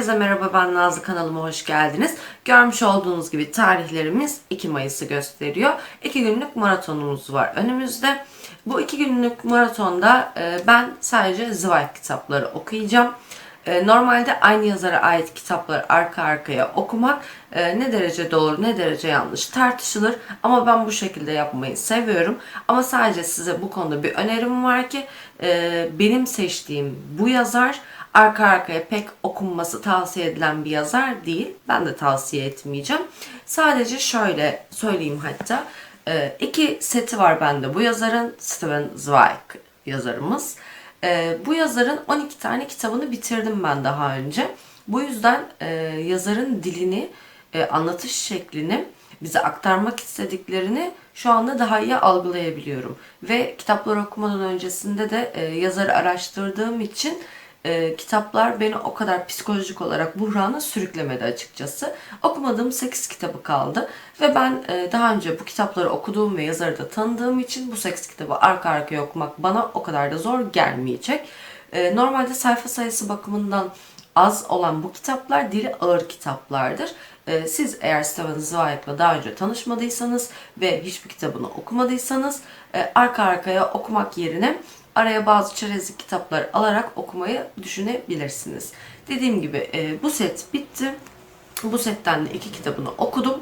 Herkese merhaba ben Nazlı kanalıma hoş geldiniz. Görmüş olduğunuz gibi tarihlerimiz 2 Mayıs'ı gösteriyor. 2 günlük maratonumuz var önümüzde. Bu 2 günlük maratonda e, ben sadece Zweig kitapları okuyacağım. E, Normalde aynı yazara ait kitapları arka arkaya okumak e, ne derece doğru ne derece yanlış tartışılır. Ama ben bu şekilde yapmayı seviyorum. Ama sadece size bu konuda bir önerim var ki benim seçtiğim bu yazar arka arkaya pek okunması tavsiye edilen bir yazar değil. Ben de tavsiye etmeyeceğim. Sadece şöyle söyleyeyim hatta. E, iki seti var bende bu yazarın. Steven Zweig yazarımız. E, bu yazarın 12 tane kitabını bitirdim ben daha önce. Bu yüzden e, yazarın dilini, e, anlatış şeklini, bize aktarmak istediklerini şu anda daha iyi algılayabiliyorum. Ve kitapları okumadan öncesinde de e, yazarı araştırdığım için e, kitaplar beni o kadar psikolojik olarak buhrana sürüklemedi açıkçası. Okumadığım 8 kitabı kaldı ve ben e, daha önce bu kitapları okuduğum ve yazarı da tanıdığım için bu 8 kitabı arka arkaya okumak bana o kadar da zor gelmeyecek. E, normalde sayfa sayısı bakımından az olan bu kitaplar dili ağır kitaplardır. E, siz eğer Steven Zweig'la daha önce tanışmadıysanız ve hiçbir kitabını okumadıysanız e, arka arkaya okumak yerine araya bazı çerezlik kitaplar alarak okumayı düşünebilirsiniz. Dediğim gibi e, bu set bitti. Bu setten de iki kitabını okudum.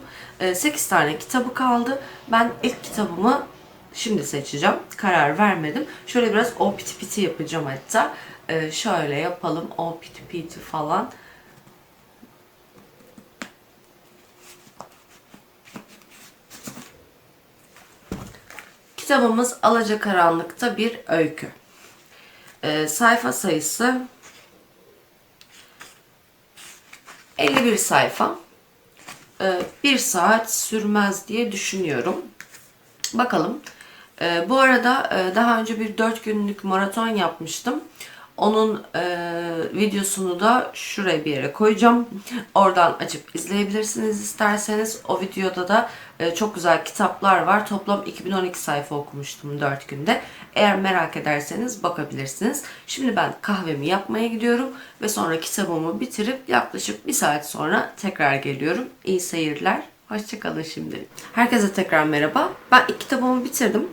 8 tane kitabı kaldı. Ben ilk kitabımı şimdi seçeceğim. Karar vermedim. Şöyle biraz o piti piti yapacağım hatta. E, şöyle yapalım. O piti piti falan. Kitabımız Alacakaranlık'ta bir öykü. Ee, sayfa sayısı 51 sayfa. Ee, bir saat sürmez diye düşünüyorum. Bakalım. Ee, bu arada e, daha önce bir 4 günlük maraton yapmıştım. Onun e, videosunu da şuraya bir yere koyacağım. Oradan açıp izleyebilirsiniz isterseniz. O videoda da e, çok güzel kitaplar var. Toplam 2012 sayfa okumuştum 4 günde. Eğer merak ederseniz bakabilirsiniz. Şimdi ben kahvemi yapmaya gidiyorum ve sonra kitabımı bitirip yaklaşık bir saat sonra tekrar geliyorum. İyi seyirler. Hoşçakalın şimdi. Herkese tekrar merhaba. Ben kitabımı bitirdim.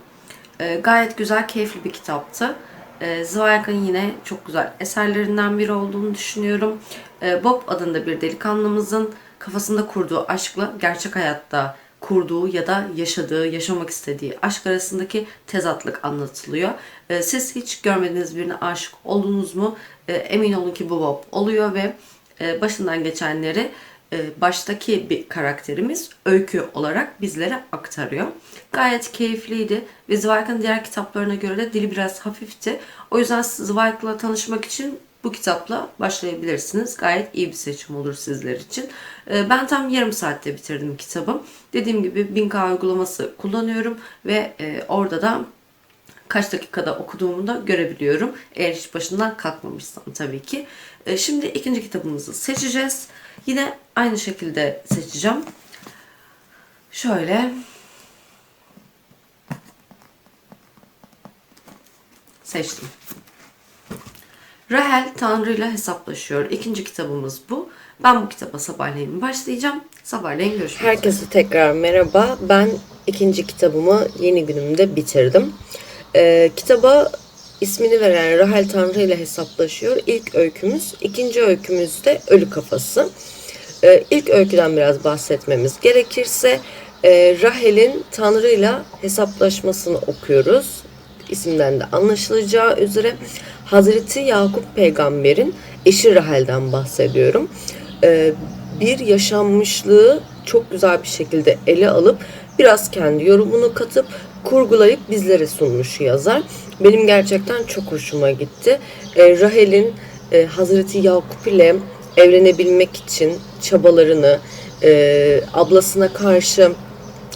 E, gayet güzel, keyifli bir kitaptı. E, yine çok güzel eserlerinden biri olduğunu düşünüyorum. E, Bob adında bir delikanlımızın kafasında kurduğu aşkla gerçek hayatta kurduğu ya da yaşadığı, yaşamak istediği aşk arasındaki tezatlık anlatılıyor. E, siz hiç görmediğiniz birine aşık oldunuz mu? Emin olun ki bu Bob oluyor ve e, başından geçenleri baştaki bir karakterimiz öykü olarak bizlere aktarıyor. Gayet keyifliydi ve Zweig'ın diğer kitaplarına göre de dili biraz hafifti. O yüzden Zweig'la tanışmak için bu kitapla başlayabilirsiniz. Gayet iyi bir seçim olur sizler için. E, ben tam yarım saatte bitirdim kitabı. Dediğim gibi 1000K uygulaması kullanıyorum ve e, orada da kaç dakikada okuduğumu da görebiliyorum. Eğer hiç başından kalkmamışsam tabii ki. Şimdi ikinci kitabımızı seçeceğiz. Yine aynı şekilde seçeceğim. Şöyle seçtim. Rahel Tanrı ile hesaplaşıyor. İkinci kitabımız bu. Ben bu kitaba sabahleyin başlayacağım. Sabahleyin görüşmek Herkese tekrar merhaba. Ben ikinci kitabımı yeni günümde bitirdim. Ee, kitaba ismini veren Rahel Tanrı ile hesaplaşıyor. İlk öykümüz. ikinci öykümüz de Ölü Kafası. Ee, ilk öyküden biraz bahsetmemiz gerekirse e, Rahel'in Tanrı ile hesaplaşmasını okuyoruz. İsimden de anlaşılacağı üzere Hazreti Yakup peygamberin eşi Rahel'den bahsediyorum. Ee, bir yaşanmışlığı çok güzel bir şekilde ele alıp biraz kendi yorumunu katıp kurgulayıp bizlere sunmuş yazar. Benim gerçekten çok hoşuma gitti. Ee, Rahel'in e, Hazreti Yakup ile evlenebilmek için çabalarını, e, ablasına karşı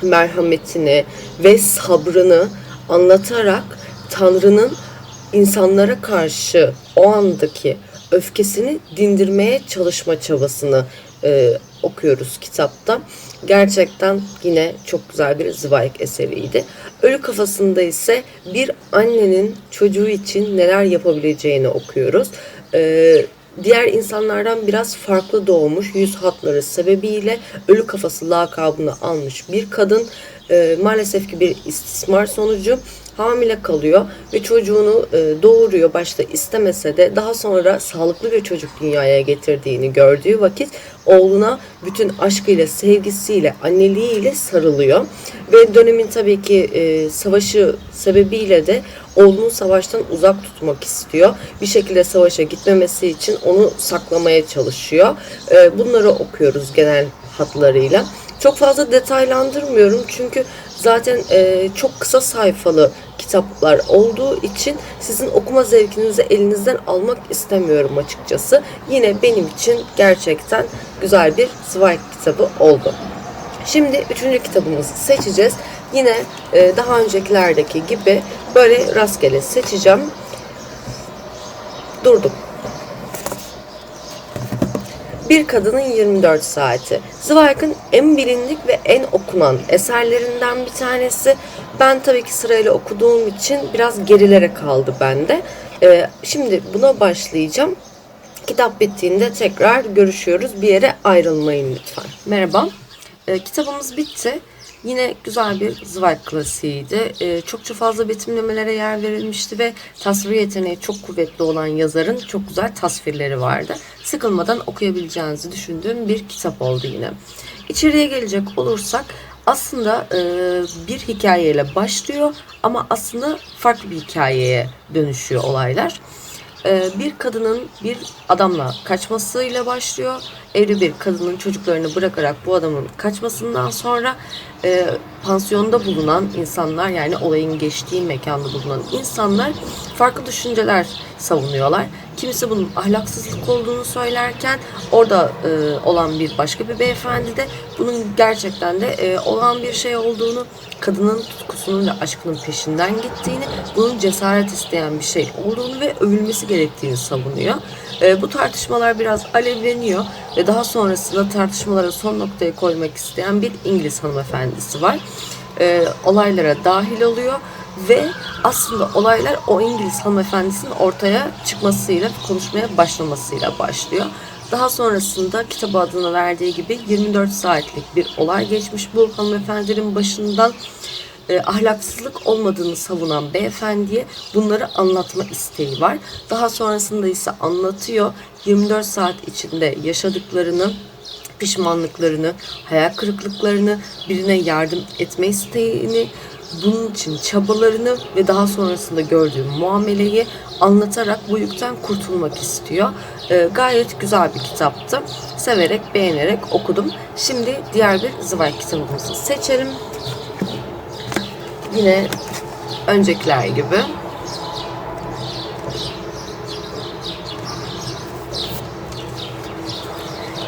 merhametini ve sabrını anlatarak Tanrı'nın insanlara karşı o andaki öfkesini dindirmeye çalışma çabasını e, okuyoruz kitapta. Gerçekten yine çok güzel bir Zweig eseriydi. Ölü kafasında ise bir annenin çocuğu için neler yapabileceğini okuyoruz. E, diğer insanlardan biraz farklı doğmuş yüz hatları sebebiyle ölü kafası lakabını almış bir kadın e, maalesef ki bir istismar sonucu hamile kalıyor ve çocuğunu e, doğuruyor başta istemese de daha sonra sağlıklı bir çocuk dünyaya getirdiğini gördüğü vakit oğluna bütün aşkıyla, sevgisiyle, anneliğiyle sarılıyor. Ve dönemin tabii ki e, savaşı sebebiyle de oğlunu savaştan uzak tutmak istiyor. Bir şekilde savaşa gitmemesi için onu saklamaya çalışıyor. E, bunları okuyoruz genel hatlarıyla. Çok fazla detaylandırmıyorum çünkü zaten e, çok kısa sayfalı kitaplar olduğu için sizin okuma zevkinizi elinizden almak istemiyorum açıkçası. Yine benim için gerçekten güzel bir Zweig kitabı oldu. Şimdi üçüncü kitabımızı seçeceğiz. Yine e, daha öncekilerdeki gibi böyle rastgele seçeceğim. Durdum. Bir Kadının 24 Saati. Zweig'ın en bilindik ve en okunan eserlerinden bir tanesi. Ben tabii ki sırayla okuduğum için biraz gerilere kaldı bende. Ee, şimdi buna başlayacağım. Kitap bittiğinde tekrar görüşüyoruz. Bir yere ayrılmayın lütfen. Merhaba. Ee, kitabımız bitti. Yine güzel bir Zweig klasiğiydi. Ee, çokça fazla betimlemelere yer verilmişti ve tasvir yeteneği çok kuvvetli olan yazarın çok güzel tasvirleri vardı. Sıkılmadan okuyabileceğinizi düşündüğüm bir kitap oldu yine. İçeriye gelecek olursak aslında e, bir hikayeyle başlıyor ama aslında farklı bir hikayeye dönüşüyor olaylar. E, bir kadının bir adamla kaçmasıyla başlıyor. Evli bir kadının çocuklarını bırakarak bu adamın kaçmasından sonra e, pansiyonda bulunan insanlar yani olayın geçtiği mekanda bulunan insanlar farklı düşünceler savunuyorlar. Kimisi bunun ahlaksızlık olduğunu söylerken orada e, olan bir başka bir beyefendi de bunun gerçekten de e, olan bir şey olduğunu, kadının tutkusunun ve aşkının peşinden gittiğini, bunun cesaret isteyen bir şey olduğunu ve övülmesi gerektiğini savunuyor. E, bu tartışmalar biraz alevleniyor ve daha sonrasında tartışmalara son noktayı koymak isteyen bir İngiliz hanımefendisi var. E, olaylara dahil oluyor ve aslında olaylar o İngiliz hanımefendisinin ortaya çıkmasıyla, konuşmaya başlamasıyla başlıyor. Daha sonrasında kitabı adını verdiği gibi 24 saatlik bir olay geçmiş bu hanımefendinin başından e, ahlaksızlık olmadığını savunan beyefendiye bunları anlatma isteği var. Daha sonrasında ise anlatıyor 24 saat içinde yaşadıklarını, pişmanlıklarını, hayal kırıklıklarını, birine yardım etme isteğini, bunun için çabalarını ve daha sonrasında gördüğü muameleyi anlatarak bu yükten kurtulmak istiyor. Ee, gayet güzel bir kitaptı. Severek, beğenerek okudum. Şimdi diğer bir Zweig kitabımızı seçelim. Yine öncekiler gibi.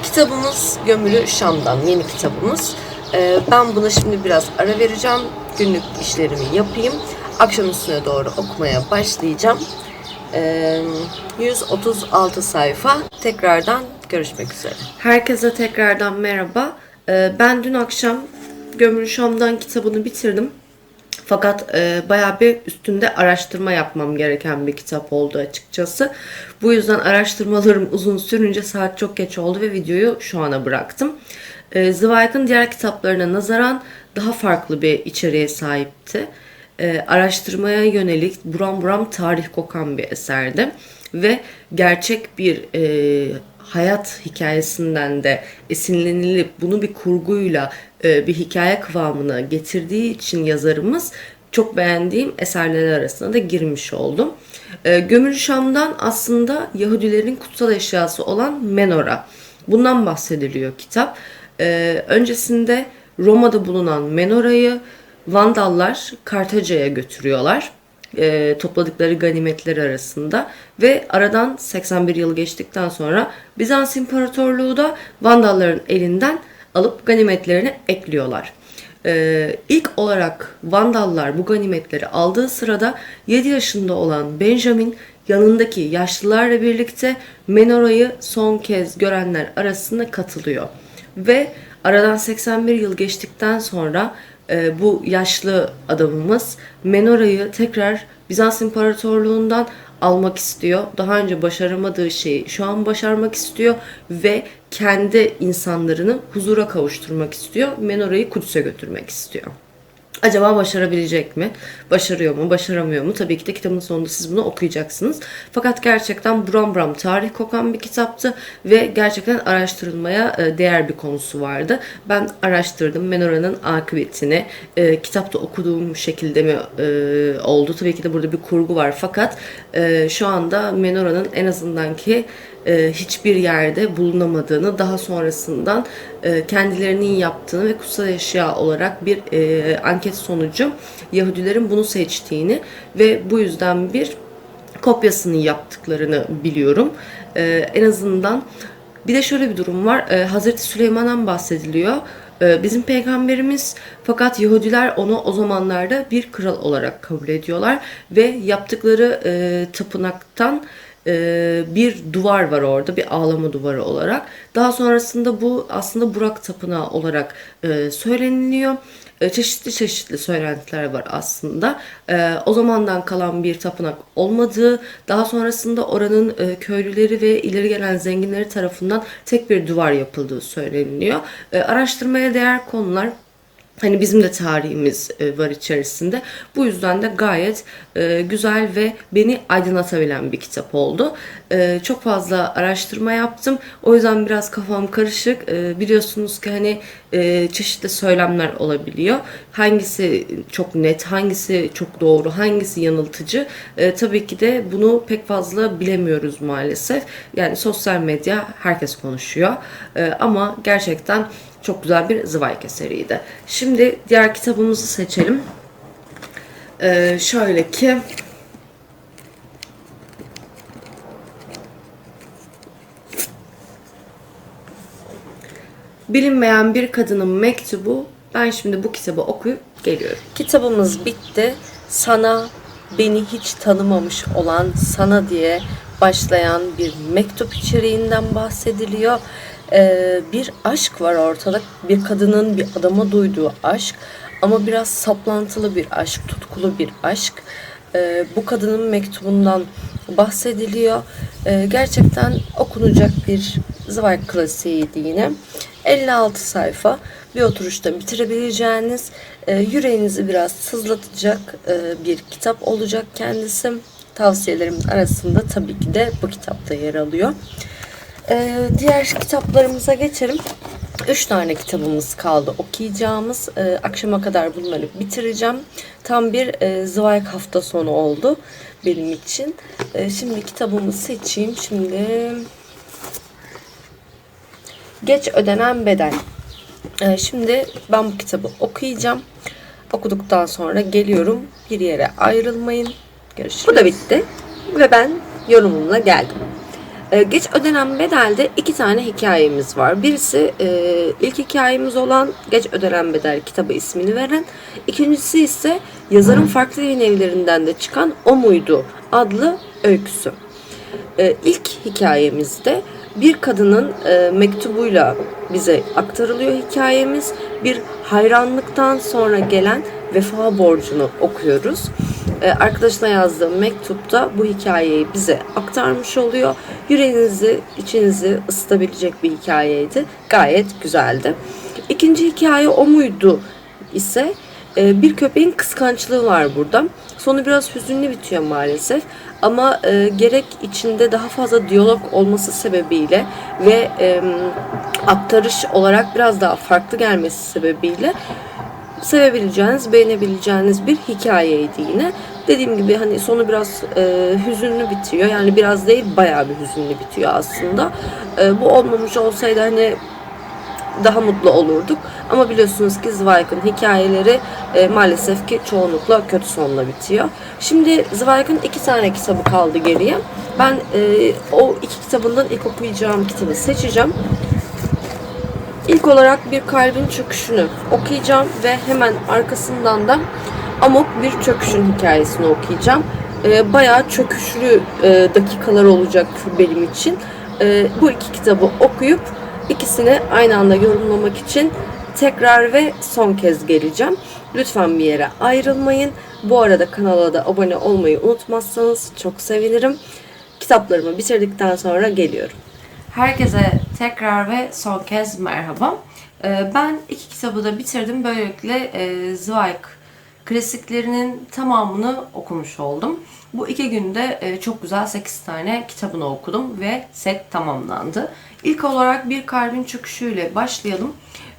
Kitabımız Gömülü Şam'dan yeni kitabımız. Ee, ben buna şimdi biraz ara vereceğim. Günlük işlerimi yapayım. Akşam üstüne doğru okumaya başlayacağım. Ee, 136 sayfa. Tekrardan görüşmek üzere. Herkese tekrardan merhaba. Ee, ben dün akşam Gömülü Şam'dan kitabını bitirdim. Fakat e, bayağı bir üstünde araştırma yapmam gereken bir kitap oldu açıkçası. Bu yüzden araştırmalarım uzun sürünce saat çok geç oldu ve videoyu şu ana bıraktım. E, Zweig'ın diğer kitaplarına nazaran daha farklı bir içeriğe sahipti. E, araştırmaya yönelik buram buram tarih kokan bir eserdi. Ve gerçek bir e, hayat hikayesinden de esinlenilip bunu bir kurguyla e, bir hikaye kıvamına getirdiği için yazarımız çok beğendiğim eserler arasına da girmiş oldum. E, Gömülü Şam'dan aslında Yahudilerin kutsal eşyası olan menora. Bundan bahsediliyor kitap. E, öncesinde Roma'da bulunan menorayı Vandallar Kartaca'ya götürüyorlar e, topladıkları ganimetler arasında ve aradan 81 yıl geçtikten sonra Bizans İmparatorluğu da Vandalların elinden alıp ganimetlerini ekliyorlar. E, ilk olarak Vandallar bu ganimetleri aldığı sırada 7 yaşında olan Benjamin yanındaki yaşlılarla birlikte menorayı son kez görenler arasında katılıyor. Ve aradan 81 yıl geçtikten sonra e, bu yaşlı adamımız menorayı tekrar Bizans İmparatorluğundan almak istiyor. Daha önce başaramadığı şeyi şu an başarmak istiyor ve kendi insanlarını huzura kavuşturmak istiyor. Menora'yı Kudüs'e götürmek istiyor. Acaba başarabilecek mi? Başarıyor mu? Başaramıyor mu? Tabii ki de kitabın sonunda siz bunu okuyacaksınız. Fakat gerçekten buram buram tarih kokan bir kitaptı ve gerçekten araştırılmaya e, değer bir konusu vardı. Ben araştırdım Menora'nın akıbetini. E, kitapta okuduğum şekilde mi e, oldu? Tabii ki de burada bir kurgu var fakat e, şu anda Menora'nın en azından ki e, hiçbir yerde bulunamadığını, daha sonrasından e, kendilerinin yaptığını ve kutsal eşya olarak bir e, anket sonucu Yahudilerin bunu seçtiğini ve bu yüzden bir kopyasını yaptıklarını biliyorum. E, en azından bir de şöyle bir durum var. E, Hazreti Süleyman'dan bahsediliyor. E, bizim peygamberimiz fakat Yahudiler onu o zamanlarda bir kral olarak kabul ediyorlar ve yaptıkları e, tapınaktan e, bir duvar var orada bir ağlama duvarı olarak. Daha sonrasında bu aslında Burak Tapınağı olarak e, söyleniliyor. E, çeşitli çeşitli söylentiler var aslında. E, o zamandan kalan bir tapınak olmadığı, daha sonrasında oranın köylüleri ve ileri gelen zenginleri tarafından tek bir duvar yapıldığı söyleniliyor. E, araştırmaya değer konular Hani bizim de tarihimiz e, var içerisinde. Bu yüzden de gayet e, güzel ve beni aydınlatabilen bir kitap oldu. E, çok fazla araştırma yaptım. O yüzden biraz kafam karışık. Biliyorsunuz ki hani çeşitli söylemler olabiliyor. Hangisi çok net, hangisi çok doğru, hangisi yanıltıcı. Tabii ki de bunu pek fazla bilemiyoruz maalesef. Yani sosyal medya herkes konuşuyor. Ama gerçekten çok güzel bir Zweig eseriydi. Şimdi diğer kitabımızı seçelim. Ee, şöyle ki Bilinmeyen bir kadının mektubu. Ben şimdi bu kitabı okuyup geliyorum. Kitabımız bitti. Sana beni hiç tanımamış olan sana diye başlayan bir mektup içeriğinden bahsediliyor. Ee, bir aşk var ortada. Bir kadının bir adama duyduğu aşk ama biraz saplantılı bir aşk, tutkulu bir aşk. Ee, bu kadının mektubundan bahsediliyor. Ee, gerçekten okunacak bir Zweig klasiğiydi yine. 56 sayfa bir oturuşta bitirebileceğiniz, e, yüreğinizi biraz sızlatacak e, bir kitap olacak kendisi. Tavsiyelerimin arasında tabii ki de bu kitapta yer alıyor. E, diğer kitaplarımıza geçelim. Üç tane kitabımız kaldı okuyacağımız. E, akşama kadar bunları bitireceğim. Tam bir e, Zweig hafta sonu oldu benim için. E, şimdi kitabımı seçeyim. Şimdi Geç ödenen bedel. Ee, şimdi ben bu kitabı okuyacağım. Okuduktan sonra geliyorum. Bir yere ayrılmayın. Görüşürüz. Bu da bitti. Ve ben yorumumla geldim. Ee, Geç ödenen bedelde iki tane hikayemiz var. Birisi e, ilk hikayemiz olan Geç ödenen bedel kitabı ismini veren. İkincisi ise yazarın farklı evlerinden de çıkan O Muydu adlı öyküsü. Ee, ilk hikayemizde bir kadının e, mektubuyla bize aktarılıyor hikayemiz. Bir hayranlıktan sonra gelen vefa borcunu okuyoruz. E, arkadaşına yazdığı mektupta bu hikayeyi bize aktarmış oluyor. Yüreğinizi, içinizi ısıtabilecek bir hikayeydi. Gayet güzeldi. İkinci hikaye o muydu ise e, bir köpeğin kıskançlığı var burada. Sonu biraz hüzünlü bitiyor maalesef. Ama e, gerek içinde daha fazla diyalog olması sebebiyle ve e, aktarış olarak biraz daha farklı gelmesi sebebiyle sevebileceğiniz, beğenebileceğiniz bir hikayeydi yine. Dediğim gibi hani sonu biraz e, hüzünlü bitiyor. Yani biraz değil bayağı bir hüzünlü bitiyor aslında. E, bu olmamış olsaydı hani daha mutlu olurduk. Ama biliyorsunuz ki Zweig'ın hikayeleri e, maalesef ki çoğunlukla kötü sonla bitiyor. Şimdi Zweig'ın iki tane kitabı kaldı geriye. Ben e, o iki kitabından ilk okuyacağım kitabı seçeceğim. İlk olarak bir kalbin çöküşünü okuyacağım ve hemen arkasından da Amok bir çöküşün hikayesini okuyacağım. E, bayağı çöküşlü e, dakikalar olacak benim için. E, bu iki kitabı okuyup İkisini aynı anda yorumlamak için tekrar ve son kez geleceğim. Lütfen bir yere ayrılmayın. Bu arada kanala da abone olmayı unutmazsanız çok sevinirim. Kitaplarımı bitirdikten sonra geliyorum. Herkese tekrar ve son kez merhaba. Ee, Ben iki kitabı da bitirdim. Böylelikle e, Zweig klasiklerinin tamamını okumuş oldum. Bu iki günde e, çok güzel 8 tane kitabını okudum ve set tamamlandı. İlk olarak Bir Kalbin Çöküşü'yle başlayalım.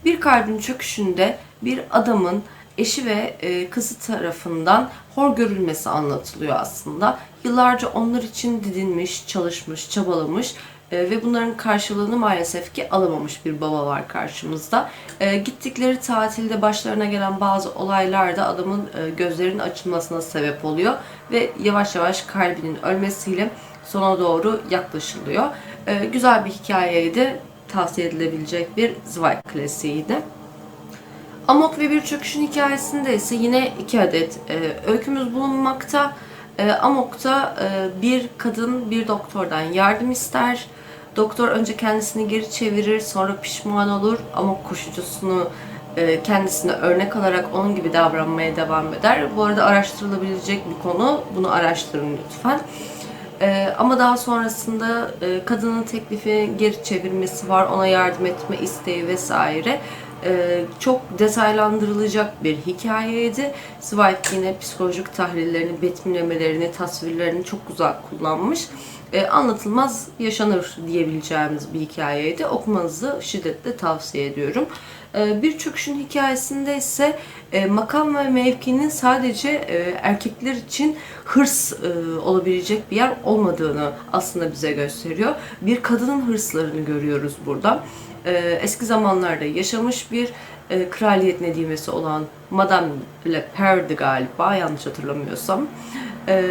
Bir Kalbin Çöküşü'nde bir adamın eşi ve e, kızı tarafından hor görülmesi anlatılıyor aslında. Yıllarca onlar için didinmiş, çalışmış, çabalamış ve bunların karşılığını maalesef ki alamamış bir baba var karşımızda. E, gittikleri tatilde başlarına gelen bazı olaylar da adamın e, gözlerinin açılmasına sebep oluyor ve yavaş yavaş kalbinin ölmesiyle sona doğru yaklaşılıyor. E, güzel bir hikayeydi. Tavsiye edilebilecek bir Zweig klasiğiydi. Amok ve bir çöküşün hikayesinde ise yine iki adet e, öykümüz bulunmakta. E, Amok'ta e, bir kadın bir doktordan yardım ister. Doktor önce kendisini geri çevirir, sonra pişman olur. Amok koşucusunu e, kendisine örnek alarak onun gibi davranmaya devam eder. Bu arada araştırılabilecek bir konu. Bunu araştırın lütfen. Ee, ama daha sonrasında e, kadının teklifi geri çevirmesi var, ona yardım etme isteği vesaire. Çok detaylandırılacak bir hikayeydi. Zweig yine psikolojik tahlillerini, betimlemelerini, tasvirlerini çok güzel kullanmış. Ee, anlatılmaz yaşanır diyebileceğimiz bir hikayeydi. Okumanızı şiddetle tavsiye ediyorum. Ee, bir çöküşün hikayesinde ise e, makam ve mevkinin sadece e, erkekler için hırs e, olabilecek bir yer olmadığını aslında bize gösteriyor. Bir kadının hırslarını görüyoruz burada. E, eski zamanlarda yaşamış bir e, kraliyet nedimesi olan Madame Le Per'di galiba yanlış hatırlamıyorsam. E,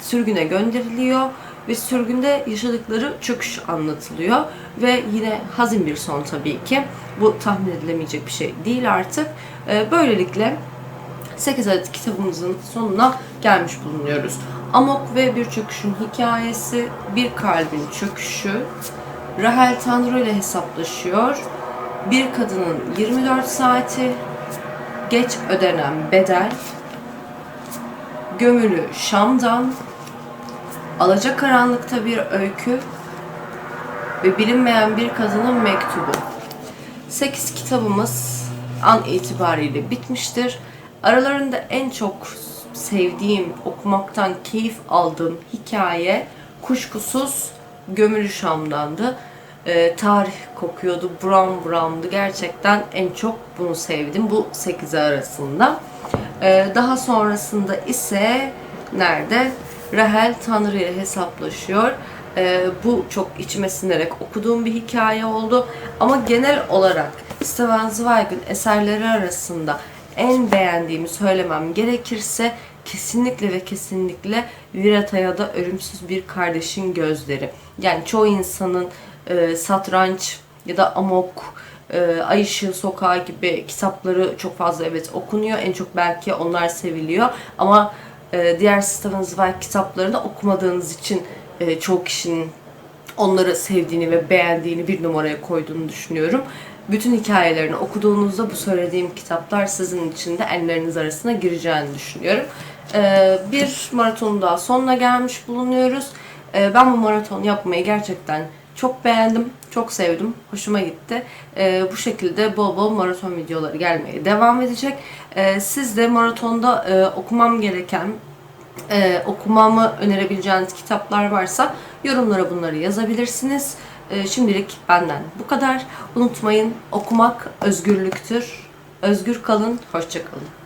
sürgüne gönderiliyor ve sürgünde yaşadıkları çöküş anlatılıyor ve yine hazin bir son tabii ki. Bu tahmin edilemeyecek bir şey değil artık. Ee, Böylelikle 8 adet kitabımızın sonuna gelmiş bulunuyoruz. Amok ve bir çöküşün hikayesi, bir kalbin çöküşü, Rahel Tanrı ile hesaplaşıyor, bir kadının 24 saati, geç ödenen bedel, gömülü Şam'dan, Alacakaranlıkta bir öykü ve bilinmeyen bir kadının mektubu. 8 kitabımız an itibariyle bitmiştir. Aralarında en çok sevdiğim, okumaktan keyif aldığım hikaye kuşkusuz Gömülü Şam'dandı. Ee, tarih kokuyordu, brown brown'du. Gerçekten en çok bunu sevdim bu 8'i arasında. Ee, daha sonrasında ise nerede? Rahel Tanrı ile hesaplaşıyor. Ee, bu çok içime sinerek okuduğum bir hikaye oldu. Ama genel olarak Steven Zweig'in eserleri arasında en beğendiğimi söylemem gerekirse kesinlikle ve kesinlikle Virata'ya da Ölümsüz Bir Kardeşin Gözleri. Yani çoğu insanın e, satranç ya da amok, e, Ay Işığı Sokağı gibi kitapları çok fazla evet okunuyor. En çok belki onlar seviliyor. Ama e, diğer Steven Zweig kitaplarını okumadığınız için e, çoğu kişinin onları sevdiğini ve beğendiğini bir numaraya koyduğunu düşünüyorum. Bütün hikayelerini okuduğunuzda bu söylediğim kitaplar sizin için de elleriniz arasına gireceğini düşünüyorum. E, bir maratonun daha sonuna gelmiş bulunuyoruz. E, ben bu maraton yapmayı gerçekten çok beğendim, çok sevdim, hoşuma gitti. Ee, bu şekilde bol bol maraton videoları gelmeye devam edecek. Ee, siz de maratonda e, okumam gereken, e, okumamı önerebileceğiniz kitaplar varsa yorumlara bunları yazabilirsiniz. Ee, şimdilik benden bu kadar. Unutmayın okumak özgürlüktür. Özgür kalın, hoşçakalın.